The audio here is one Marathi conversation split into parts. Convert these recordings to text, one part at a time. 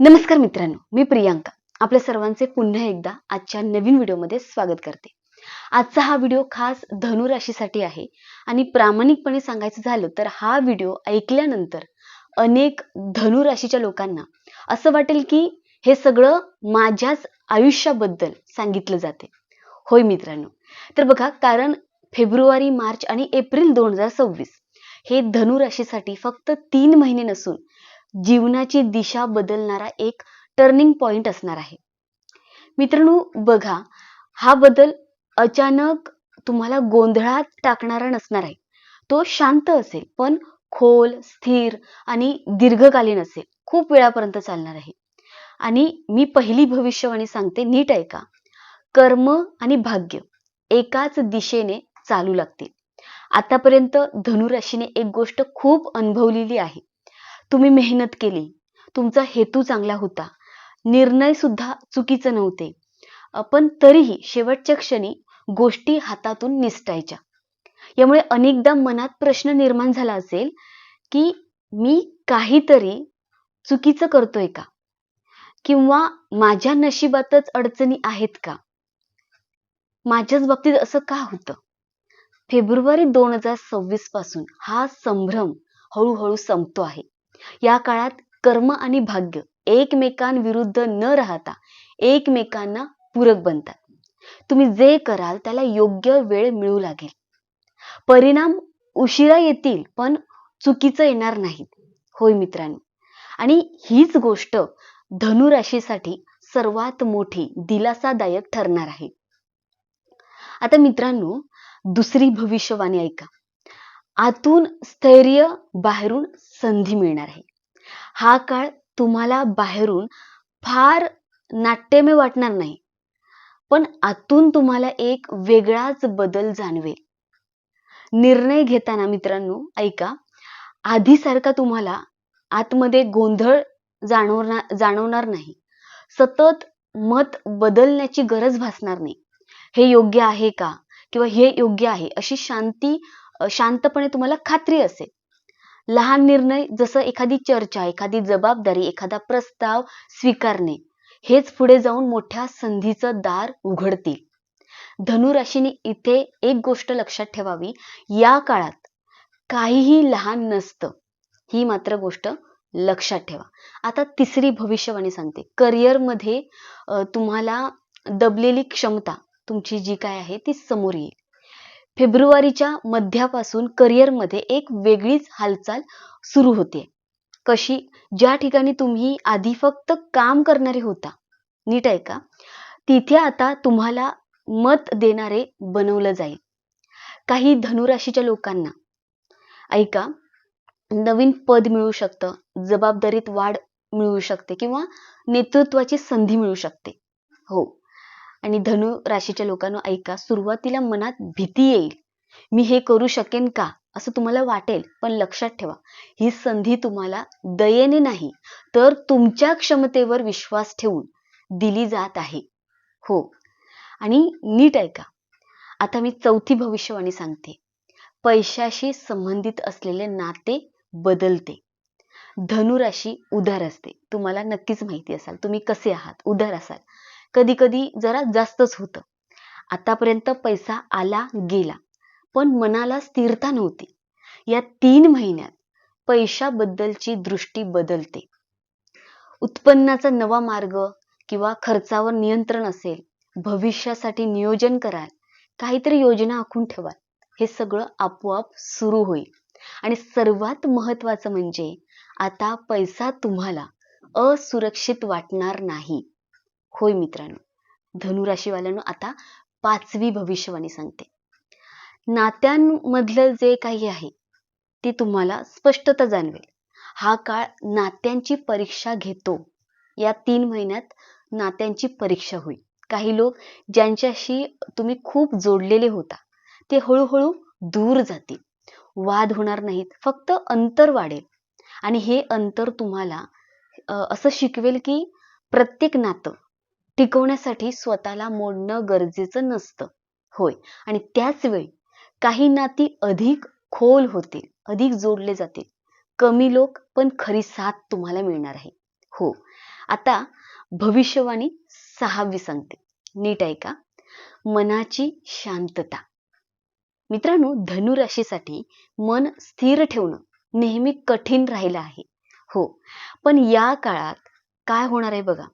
नमस्कार मित्रांनो मी प्रियांका. आपल्या सर्वांचे पुन्हा एकदा आजच्या नवीन व्हिडिओमध्ये स्वागत करते. आजचा हा व्हिडिओ खास धनुराशीसाठी आहे आणि प्रामाणिकपणे सांगायचं झालं तर हा व्हिडिओ ऐकल्यानंतर अनेक धनुराशीच्या लोकांना असं वाटेल की हे सगळं माझ्याच आयुष्याबद्दल सांगितलं जाते. होय मित्रांनो तर बघा कारण फेब्रुवारी मार्च आणि एप्रिल दोन हजार सव्वीस हे धनु राशीसाठी फक्त तीन महिने नसून जीवनाची दिशा बदलणारा एक टर्निंग पॉइंट असणार आहे. मित्रांनो बघा हा बदल अचानक तुम्हाला गोंधळात टाकणारा नसणार आहे. तो शांत असेल पण खोल स्थिर आणि दीर्घकालीन असेल. खूप वेळापर्यंत चालणार आहे. आणि मी पहिली भविष्यवाणी सांगते नीट ऐका. कर्म आणि भाग्य एकाच दिशेने चालू लागतील. आतापर्यंत धनुराशीने एक गोष्ट खूप अनुभवलेली आहे. तुम्ही मेहनत केली. तुमचा हेतू चांगला होता. निर्णय सुद्धा चुकीचे नव्हते. पण तरीही शेवटच्या क्षणी गोष्टी हातातून निसटायच्या. यामुळे अनेकदा मनात प्रश्न निर्माण झाला असेल की मी काहीतरी चुकीचं करतोय का? किंवा माझ्या नशिबातच अडचणी आहेत का? माझ्याच बाबतीत असं का होतं? फेब्रुवारी दोन हजार सव्वीसपासून हा संभ्रम हळूहळू संपतो आहे. या काळात कर्म आणि भाग्य एकमेकांविरुद्ध न राहता एकमेकांना पूरक बनतात. तुम्ही जे कराल त्याला योग्य वेळ मिळू लागेल. परिणाम उशिरा येतील पण चुकीचं येणार नाहीत. होय मित्रांनो? आणि हीच गोष्ट धनुराशीसाठी सर्वात मोठी दिलासादायक ठरणार आहे. आता मित्रांनो दुसरी भविष्यवाणी ऐका. आतून स्थैर्य बाहेरून संधी मिळणार आहे. हा काळ तुम्हाला बाहेरून फार नाट्यमय वाटणार नाही पण आतून तुम्हाला एक वेगळाच बदल जाणवेल. निर्णय घेताना मित्रांनो ऐका. आधीसारखा तुम्हाला आतमध्ये गोंधळ जाणवणार जाणवणार नाही. सतत मत बदलण्याची गरज भासणार नाही. हे योग्य आहे का? किंवा हे योग्य आहे? अशी शांती शांतपणे तुम्हाला खात्री असेल. लहान निर्णय जसं एखादी चर्चा एखादी जबाबदारी एखादा प्रस्ताव स्वीकारणे हेच पुढे जाऊन मोठ्या संधीचं दार उघडतील. धनुराशीने इथे एक गोष्ट लक्षात ठेवावी. या काळात काहीही लहान नसतं. ही मात्र गोष्ट लक्षात ठेवा. आता तिसरी भविष्यवाणी सांगते. करिअरमध्ये तुम्हाला दबलेली क्षमता तुमची जी काय आहे ती समोर येईल. फेब्रुवारीच्या मध्यापासून करिअरमध्ये एक वेगळीच हालचाल सुरू होते. कशी? ज्या ठिकाणी तुम्ही आधी फक्त काम करणारे होता. नीट आहे का? तिथे आता तुम्हाला मत देणारे बनवलं जाईल. काही धनुराशीच्या लोकांना. ऐका. नवीन पद मिळू शकतं जबाबदारीत वाढ मिळू शकते किंवा नेतृत्वाची संधी मिळू शकते. हो. आणि धनु राशीच्या लोकांना ऐका सुरुवातीला मनात भीती येईल. मी हे करू शकेन का? असं तुम्हाला वाटेल पण लक्षात ठेवा. ही संधी तुम्हाला दयेने नाही तर तुमच्या क्षमतेवर विश्वास ठेवून दिली जात आहे. हो. आणि नीट ऐका. आता मी चौथी भविष्यवाणी सांगते. पैशाशी संबंधित असलेले नाते बदलते. धनुराशी उधार असते. तुम्हाला नक्कीच माहिती असाल. तुम्ही कसे आहात? उधार असाल. कधी कधी जरा जास्तच होतं. आतापर्यंत पैसा आला गेला पण मनाला स्थिरता नव्हती. या तीन महिन्यात पैशाबद्दलची दृष्टी बदलते. उत्पन्नाचा नवा मार्ग किंवा खर्चावर नियंत्रण असेल भविष्यासाठी नियोजन कराल काहीतरी योजना आखून ठेवाल हे सगळं आपोआप सुरू होईल. आणि सर्वात महत्वाचं म्हणजे आता पैसा तुम्हाला असुरक्षित वाटणार नाही. होय मित्रांनो. धनुराशीवाल्यांनो आता पाचवी भविष्यवाणी सांगते. नात्यांमधलं जे काही आहे ते तुम्हाला स्पष्टता जाणवेल. हा काळ नात्यांची परीक्षा घेतो. या तीन महिन्यात नात्यांची परीक्षा होईल. काही लोक ज्यांच्याशी तुम्ही खूप जोडलेले होता ते हळूहळू दूर जातील. वाद होणार नाहीत फक्त अंतर वाढेल. आणि हे अंतर तुम्हाला असं शिकवेल की प्रत्येक नातं टिकवण्यासाठी स्वतःला मोडणं गरजेचं नसतं. होय. आणि त्याच वेळी काही नाती अधिक खोल होतील अधिक जोडले जातील. कमी लोक पण खरी साथ तुम्हाला मिळणार आहे. हो. आता भविष्यवाणी सहावी सांगते. नीट ऐका. मनाची शांतता. मित्रांनो धनुराशीसाठी मन स्थिर ठेवणं नेहमी कठीण राहिलं आहे. हो. पण या काळात काय होणार आहे बघा.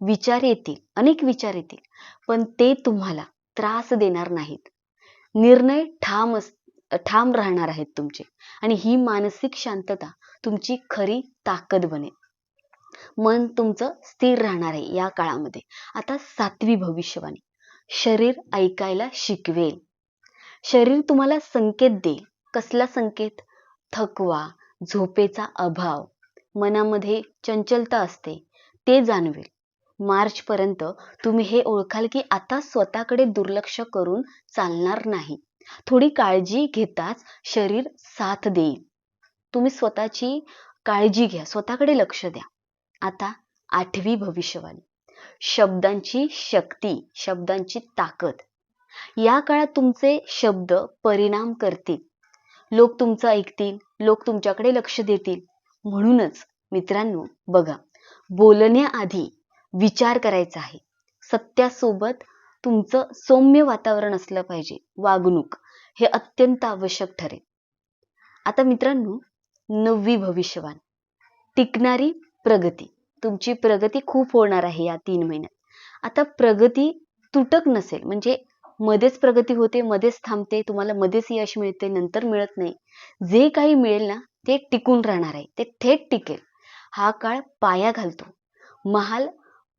विचार येतील अनेक विचार येतील पण ते तुम्हाला त्रास देणार नाहीत. निर्णय ठाम अस ठाम राहणार आहेत तुमचे आणि ही मानसिक शांतता तुमची खरी ताकद बनेल. मन तुमचं स्थिर राहणार आहे या काळामध्ये. आता सातवी भविष्यवाणी. शरीर ऐकायला शिकवेल. शरीर तुम्हाला संकेत देईल. कसला संकेत? थकवा झोपेचा अभाव. मनामध्ये चंचलता असते. ते जाणवेल. मार्चपर्यंत तुम्ही हे ओळखाल की आता स्वतःकडे दुर्लक्ष करून चालणार नाही. थोडी काळजी घेताच शरीर साथ देईल. तुम्ही स्वतःची काळजी घ्या स्वतःकडे लक्ष द्या. आता आठवी भविष्यवाणी. शब्दांची शक्ती शब्दांची ताकद. या काळात तुमचे शब्द परिणाम करतील. लोक तुमचं ऐकतील लोक तुमच्याकडे लक्ष देतील. म्हणूनच मित्रांनो बघा बोलण्याआधी विचार करायचा आहे. सत्यासोबत तुमचं सौम्य वातावरण असलं पाहिजे. वागणूक हे अत्यंत आवश्यक ठरेल. आता मित्रांनो नववी भविष्यवाण. टिकणारी प्रगती. तुमची प्रगती खूप होणार आहे या तीन महिन्यात. आता प्रगती तुटक नसेल म्हणजे मध्येच प्रगती होते मध्येच थांबते तुम्हाला मध्येच यश मिळते नंतर मिळत नाही. जे काही मिळेल ना ते टिकून राहणार आहे. ते थेट टिकेल. हा काळ पाया घालतो. महाल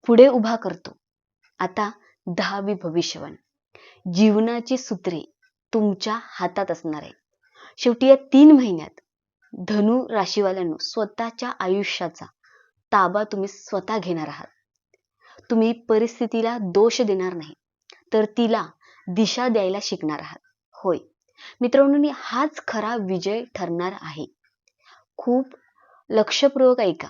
पुढे उभा करतो. आता दहावी भविष्यवाणी. जीवनाची सूत्रे तुमच्या हातात असणार आहे शेवटी या तीन महिन्यात धनु राशीवाल्यांनो स्वतःच्या आयुष्याचा ताबा तुम्ही स्वतः घेणार आहात. तुम्ही परिस्थितीला दोष देणार नाही तर तिला दिशा द्यायला शिकणार आहात. होय. मित्रांनो हाच खरा विजय ठरणार आहे. खूप लक्षपूर्वक ऐका.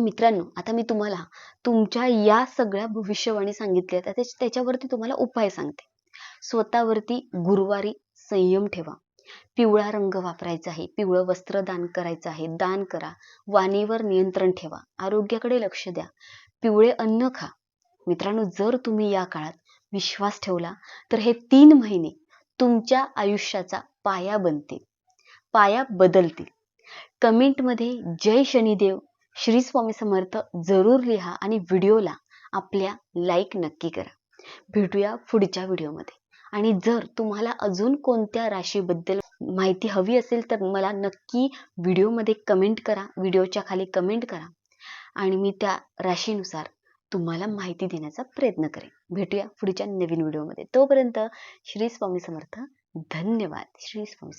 मित्रांनो आता मी तुम्हाला तुमच्या या सगळ्या भविष्यवाणी सांगितल्या त्या त्याच्यावरती तुम्हाला उपाय सांगते. स्वतःवरती गुरुवारी संयम ठेवा. पिवळा रंग वापरायचा आहे पिवळं वस्त्र दान करायचं आहे दान करा. वाणीवर नियंत्रण ठेवा. आरोग्याकडे लक्ष द्या. पिवळे अन्न खा. मित्रांनो जर तुम्ही या काळात विश्वास ठेवला तर हे तीन महिने तुमच्या आयुष्याचा पाया बनतील. पाया बदलतील. कमेंटमध्ये जय शनिदेव श्री स्वामी समर्थ जरूर लिहा आणि व्हिडिओला आपल्या लाईक नक्की करा. भेटूया पुढच्या व्हिडिओमध्ये. आणि जर तुम्हाला अजून कोणत्या राशीबद्दल माहिती हवी असेल तर मला नक्की व्हिडिओमध्ये कमेंट करा व्हिडिओच्या खाली कमेंट करा. आणि मी त्या राशीनुसार तुम्हाला माहिती देण्याचा प्रयत्न करेन. भेटूया पुढच्या नवीन व्हिडिओमध्ये. तोपर्यंत श्री स्वामी समर्थ. धन्यवाद. श्री स्वामी समर्थ.